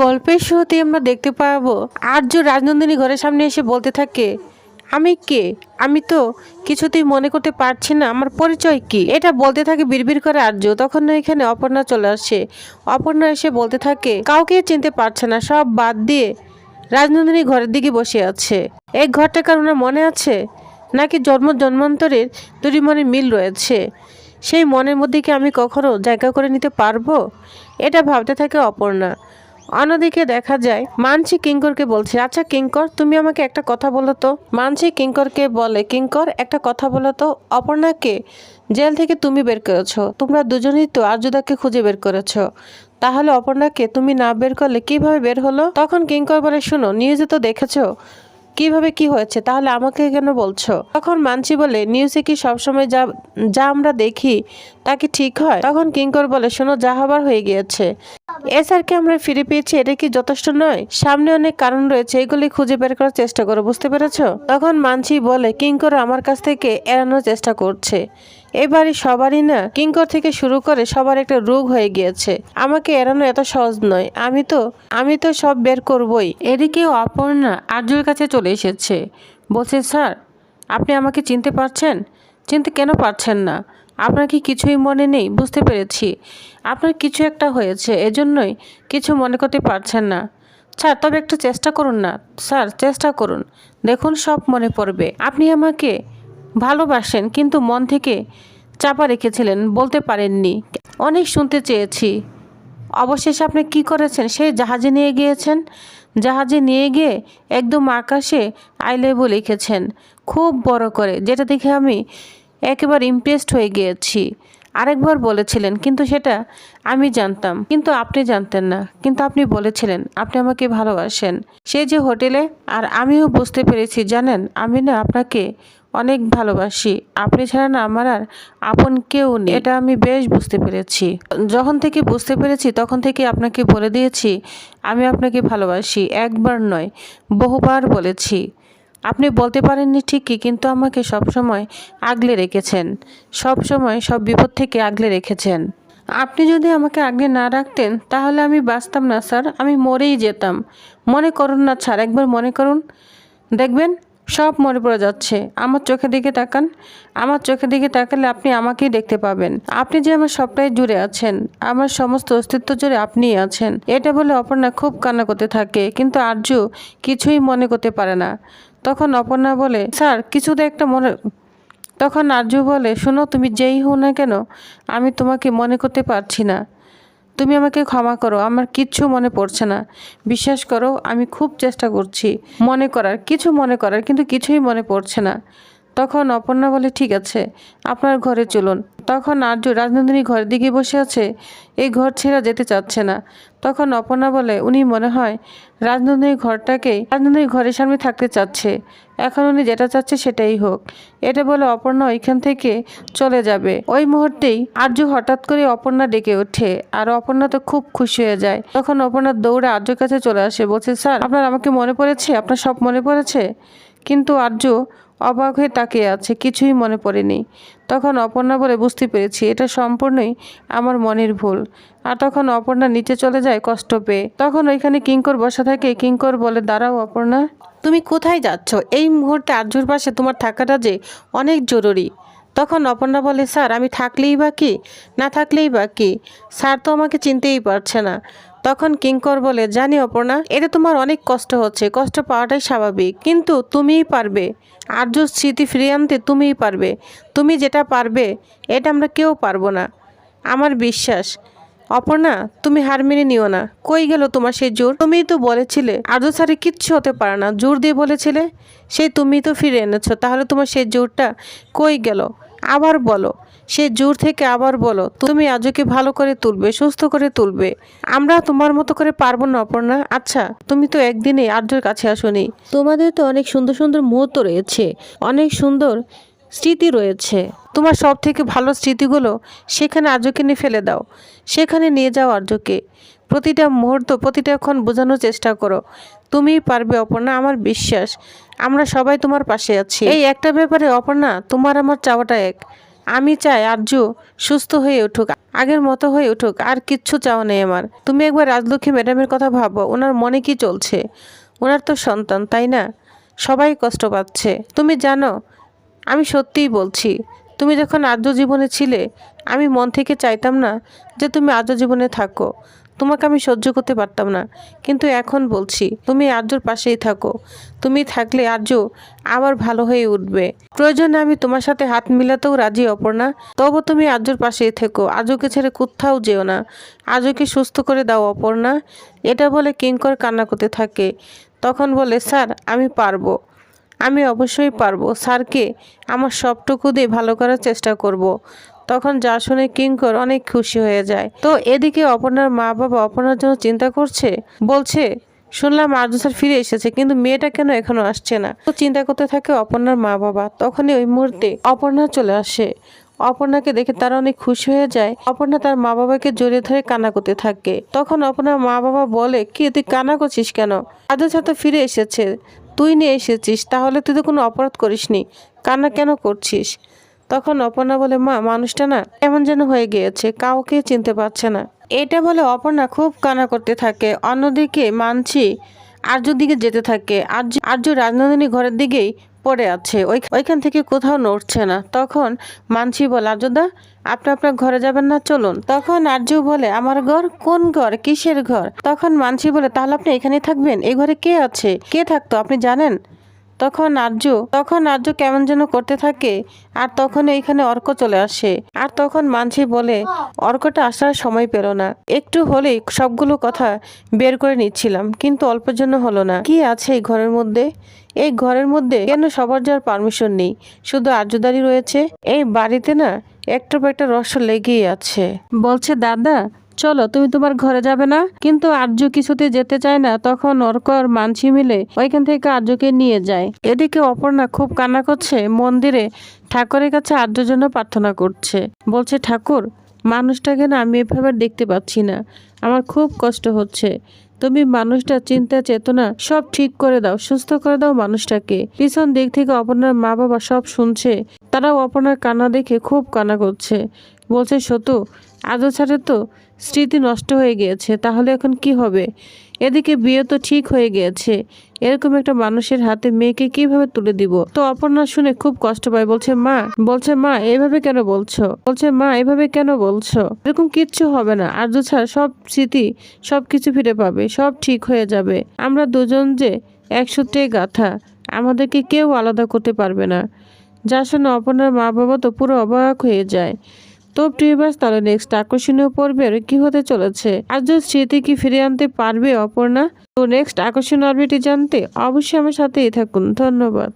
গল্পের শুরুতে আমরা দেখতে পাবো আর্য রাজনন্দিনী ঘরের সামনে এসে বলতে থাকে, আমি কে? আমি তো কিছুতেই মনে করতে পারছি না, আমার পরিচয় কি? এটা বলতে থাকে বিড়বিড় করে আর্য। তখন এখানে অপর্ণা চলে আসে। অপর্ণা এসে বলতে থাকে, কাউকে চিনতে পারছে না, সব বাদ দিয়ে রাজনন্দিনী ঘরের দিকে বসে আছে। এই ঘরটা কারণ মনে আছে? নাকি জন্ম জন্মান্তরের দুটি মনে মিল রয়েছে? সেই মনের মধ্যে কি আমি কখনো জায়গা করে নিতে পারব? এটা ভাবতে থাকে অপর্ণা। অন্যদিকে দেখা যায়, মানসি কিঙ্করকে বলছে আচ্ছা কিঙ্কর, তুমি আমাকে একটা কথা বলো তো। মানসি কিঙ্করকে বলে, কিঙ্কর, একটা কথা বলো তো। অপর্ণাকে জেল থেকে তুমি বের করেছ। তোমরা দুজনেই তো আর্যদাকে খুঁজে বের করেছ। তাহলে অপর্ণাকে তুমি না বের করলে কীভাবে বের হলো? তখন কিঙ্কর বলে, শুনো, নিউজে তো দেখেছ কীভাবে কি হয়েছে? তাহলে আমাকে কেন বলছো? তখন মানছি বলে, নিউজে কি সবসময় যা যা আমরা দেখি তা কি ঠিক হয়? তখন কিঙ্কর বলে, শোনো, যা হবার হয়ে গিয়েছে। এসআরকে আমরা ফিরে পেয়েছি, এটা কি যথেষ্ট নয়? সামনে অনেক কারণ রয়েছে, এগুলি খুঁজে বের করার চেষ্টা করো, বুঝতে পেরেছ? তখন মানছি বলে, কিঙ্কর আমার কাছ থেকে এড়ানোর চেষ্টা করছে। এবারে সবারই না কিঙ্কর থেকে শুরু করে সবার একটা রোগ হয়ে গিয়েছে। আমাকে এড়ানো এত সহজ নয়। আমি তো আমি তো সব বের করবই। এদিকে অপর্ণা আর্যর কাছে চলে এসেছে। বলছে, স্যার, আপনি আমাকে চিনতে পারছেন? চিনতে কেন পারছেন না? আপনার কি কিছুই মনে নেই? বুঝতে পেরেছি। আপনার কিছু একটা হয়েছে, এজন্যই কিছু মনে করতে পারছেন না। স্যার, তবে একটু চেষ্টা করুন না। স্যার, চেষ্টা করুন। দেখুন, সব মনে পড়বে। আপনি আমাকে ভালোবাসেন, কিন্তু মন থেকে চাপা রেখেছিলেন, বলতে পারেননি। অনেক শুনতে চেয়েছি। অবশেষে আপনি কি করেছেন? সেই জাহাজে নিয়ে গিয়েছেন? জাহাজে নিয়ে গিয়ে একদম আকাশে আই লেবু লিখেছেন। খুব বড় করে, যেটা দেখে আমি একেবারে ইমপ্রেসড হয়ে গিয়েছি। আরেকবার বলেছিলেন, কিন্তু সেটা আমি জানতাম। কিন্তু আপনি জানতেন না। কিন্তু আপনি বলেছিলেন, আপনি আমাকে ভালোবাসেন। সেই যে হোটেলে, আর আমিও বুঝতে পেরেছি, জানেন, আমি না আপনাকে অনেক ভালোবাসি। আপনি ছাড়া না আমার আর আপন কেউ নেই। এটা আমি বেশ বুঝতে পেরেছি। যখন থেকে বুঝতে পেরেছি, তখন থেকে আপনাকে বলে দিয়েছি, আমি আপনাকে ভালোবাসি। একবার নয়, বহুবার বলেছি। আপনি বলতে পারেননি ঠিকই, কিন্তু আমাকে সবসময় আগলে রেখেছেন। সব সময় সব বিপদ থেকে আগলে রেখেছেন। আপনি যদি আমাকে আগলে না রাখতেন, তাহলে আমি বাঁচতাম না, স্যার। আমি মরেই যেতাম। মনে করুন না, স্যার। একবার মনে করুন। দেখবেন সব মনে পড়ে যাচ্ছে। আমার চোখের দিকে তাকান। আমার চোখের দিকে তাকালে আপনি আমাকেই দেখতে পাবেন। আপনি যে আমার সবটাই জুড়ে আছেন, আমার সমস্ত অস্তিত্ব জুড়ে আপনিই আছেন, এটা বলে অপর্ণা খুব কান্না করতে থাকে। কিন্তু আর্য কিছুই মনে করতে পারে না। তখন অপর্ণা বলে, স্যার কিছুতে একটা মনে তখন আর্য বলে, শোনো, তুমি যেই হও না কেন, আমি তোমাকে মনে করতে পারছি না। তুমি আমাকে ক্ষমা করো, আমার কিচ্ছু মনে পড়ছে না। বিশ্বাস করো, আমি খুব চেষ্টা করছি। মনে করার, কিছু মনে করার, কিন্তু কিছুই মনে পড়ছে না। তখন অপর্ণা বলে, ঠিক আছে, আপনার ঘরে চলুন। তখন আর্য রাজনন্দিনী ঘরের দিকে বসে আছে, এই ঘর ছেড়ে যেতে চাচ্ছে না। তখন অপর্ণা বলে, উনি মনে হয় রাজনন্দিনী ঘরটাকে রাজনন্দিনী ঘরের সামনে থাকতে চাচ্ছে। এখন উনি যেটা চাচ্ছে সেটাই হোক। এটা বলে অপর্ণা ওইখান থেকে চলে যাবে। ওই মুহূর্তেই আর্য হঠাৎ করে অপর্ণা ডেকে ওঠে আর অপর্ণা তো খুব খুশি হয়ে যায়। তখন অপর্ণা দৌড়ে আর্যর কাছে চলে আসে, বলছে, স্যার, আপনার আমাকে মনে পড়েছে? আপনার সব মনে পড়েছে? কিন্তু আর্য অবাক হয়ে তাকিয়ে আছে, কিছুই মনে পড়েনি। তখন অপর্ণা বলে, বুঝতে পেরেছি, এটা সম্পূর্ণই আমার মনের ভুল। আর তখন অপর্ণা নিচে চলে যায় কষ্ট পেয়ে। তখন ওইখানে কিঙ্কর বসা থাকে। কিঙ্কর বলে, দাঁড়াও অপর্ণা। তুমি কোথায় যাচ্ছ? এই মুহূর্তে আর্যর পাশে তোমার থাকাটা যে অনেক জরুরি। তখন অপর্ণা বলে, স্যার, আমি থাকলেই বা কি? না থাকলেই বা কি? স্যার তো আমাকে চিনতেই পারছে না। তখন কিঙ্কর বলে জানি অপর্ণা এটা তোমার অনেক কষ্ট হচ্ছে। কষ্ট পাওয়াটাই স্বাভাবিক। কিন্তু তুমিই পারবে। আর্য স্মৃতি ফিরিয়ে আনতে তুমিই পারবে। তুমি যেটা পারবে, এটা আমরা কেউ পারব না। আমার বিশ্বাস, অপর্ণা, তুমি হার মেনে নিও না। কই গেল তোমার সেই জোর? তুমিই তো বলেছিলে, আর্য স্যারে কিচ্ছু হতে পারে না। জোর দিয়ে বলেছিলে, সেই তুমি তো ফিরে এনেছো। তাহলে তোমার সেই জোরটা কই গেল? আবার বলো। সেই জোর থেকে আবার বলো, তুমি আজকে ভালো করে তুলবে, সুস্থ করে তুলবে। আমরা তোমার মতো করে পারব না, অপর্ণা। আচ্ছা তুমি তো একদিনে আর্যর কাছে আসোনি। তোমাদের তো অনেক সুন্দর সুন্দর মুহূর্ত রয়েছে, অনেক সুন্দর স্মৃতি রয়েছে। তোমার সব থেকে ভালো স্মৃতিগুলো সেখানে আর্যকে নিয়ে ফেলে দাও। সেখানে নিয়ে যাও আর্যকে। প্রতিটা মুহূর্ত, প্রতিটা ক্ষণ বোঝানোর চেষ্টা করো। তুমিই পারবে, অপর্ণা, আমার বিশ্বাস। আমরা সবাই তোমার পাশে আছি। এই একটা ব্যাপারে, অপর্ণা, তোমার আমার চাওয়াটা এক। আমি চাই আর্য সুস্থ হয়ে উঠুক, আগের মতো হয়ে উঠুক, আর কিচ্ছু চাও নেই আমার। তুমি একবার রাজলক্ষ্মী ম্যাডামের কথা ভাবো, ওনার মনে কি চলছে? ওনার তো সন্তান, তাই না? সবাই কষ্ট পাচ্ছে। তুমি জানো, আমি সত্যিই বলছি, তুমি যখন আর্য জীবনে ছিলে, আমি মন থেকে চাইতাম না যে তুমি আর্য জীবনে থাকো। তোমাকে আমি সহ্য করতে পারতাম না। কিন্তু এখন বলছি, তুমি আর্যর পাশেই থাকো। তুমি থাকলে আর্য আবার ভালো হয়ে উঠবে। প্রয়োজনে আমি তোমার সাথে হাত মিলাতেও রাজি, অপর্ণা। তবু তুমি আর্যর পাশেই থেকো। আর্যকে ছেড়ে কোথাও যেও না। আর্যকে সুস্থ করে দাও, অপর্ণা। এটা বলে কিঙ্কর কান্না করতে থাকে। তখন বলে, স্যার, আমি পারব। আমি অবশ্যই পারব। স্যারকে আমার সবটুকু দিয়ে ভালো করার চেষ্টা করব। তখন যা শুনে কিঙ্কর অনেক খুশি হয়ে যায়। তো এদিকে অপর্ণার মা বাবা অপর্ণার জন্য চিন্তা করছে। বলছে, শুনলাম আর্য স্যার ফিরে এসেছে, কিন্তু মেয়েটা কেন এখনও আসছে না? তো চিন্তা করতে থাকে অপর্ণার মা বাবা তখনই ওই মুহূর্তে অপর্ণা চলে আসে। অপর্ণাকে দেখে তারা অনেক খুশি হয়ে যায়। অপর্ণা তার মা বাবাকে জড়িয়ে ধরে কান্না করতে থাকে। তখন অপর্ণার মা বাবা বলে, কি তুই কান্না করছিস কেন? আর্য স্যার তো ফিরে এসেছে। তুই নিয়ে এসেছিস, তাহলে তুই তো কোনো অপরাধ করিসনি। কান্না কেন করছিস? তখন অপর্ণা বলে, মা, মানুষটা না এমন যেন হয়ে গিয়েছে, কাউকে চিনতে পারছে না। এটা বলে অপর্ণা খুব কানা করতে থাকে। অন্যদিকে মানছি আর্য দিকে যেতে থাকে। আর্য আর্য রাজনন্দিনী ঘরের দিকেই পড়ে আছে। ওই, ওইখান থেকে কোথাও নড়ছে না। তখন মানছি বলে আর্যদা আপনি আপনার ঘরে যাবেন না, চলুন। তখন আর্য বলে, আমার ঘর কোন ঘর? কিসের ঘর? তখন মানসি বলে, তাহলে আপনি এখানেই থাকবেন? এই ঘরে কে আছে? কে থাকতো? আপনি জানেন? তখন আর্য তখন আর্য কেমন যেন করতে থাকে, আর তখন এইখানে অর্ক চলে আসে। আর তখন মানসি বলে, অর্কটা আসার সময় পেল না। একটু হলেই সবগুলো কথা বের করে নিচ্ছিলাম, কিন্তু অল্পের জন্য হলো না। কি আছে এই ঘরের মধ্যে? এই ঘরের মধ্যে কেন সবার যাওয়ার পারমিশন নেই? শুধু আর্যদারি রয়েছে? এই বাড়িতে না একটার পর একটা রহস্য লেগেই আছে। বলছে, দাদা চলো, তুমি তোমার ঘরে যাবে না? কিন্তু আর্য কিছুতে যেতে চায় না, তখন অর্কর মানসি মিলে ওইখান থেকে আর্যকে নিয়ে যায়। এদিকে অপর্ণা খুব কান্না করছে, মন্দিরে ঠাকুরের কাছে আর্যর জন্য প্রার্থনা করছে। বলছে, ঠাকুর, মানুষটাকে না আমি এভাবে দেখতে পাচ্ছি না। আমার খুব কষ্ট হচ্ছে। তুমি মানুষটা চিন্তা, চেতনা সব ঠিক করে দাও, সুস্থ করে দাও মানুষটাকে। পিছন দিক থেকে অপর্ণার মা বাবা সব শুনছে। তারাও অপর্ণার কান্না দেখে খুব কান্না করছে। বলছে, সতু, আজও ছাড়ে তো? স্মৃতি নষ্ট হয়ে গিয়েছে, তাহলে এখন কি হবে? এদিকে বিয়ে তো ঠিক হয়ে গিয়েছে। এরকম একটা মানুষের হাতে মেয়েকে কীভাবে তুলে দিব? তো অপর্ণা শুনে খুব কষ্ট পায়, বলছে, মা বলছে, মা, এভাবে কেন বলছো? বলছে, মা, এভাবে কেন বলছো? এরকম কিচ্ছু হবে না। আর্য ছাড়, সব স্মৃতি, সব কিছু ফিরে পাবে, সব ঠিক হয়ে যাবে। আমরা দুজন যে একসূত্রে গাথা, আমাদেরকে কেউ আলাদা করতে পারবে না। যার শুনে অপর্ণার মা বাবা তো পুরো অবাক হয়ে যায়। তো প্রিয়বাস তাহলে নেক্সট আকর্ষণীয় পর্বে আর কি হতে চলেছে? আর যদি স্মৃতি কি ফিরে আনতে পারবে অপর্ণা? তো নেক্সট আকর্ষণীয় আপডেটটি জানতে অবশ্যই আমার সাথেই থাকুন। ধন্যবাদ।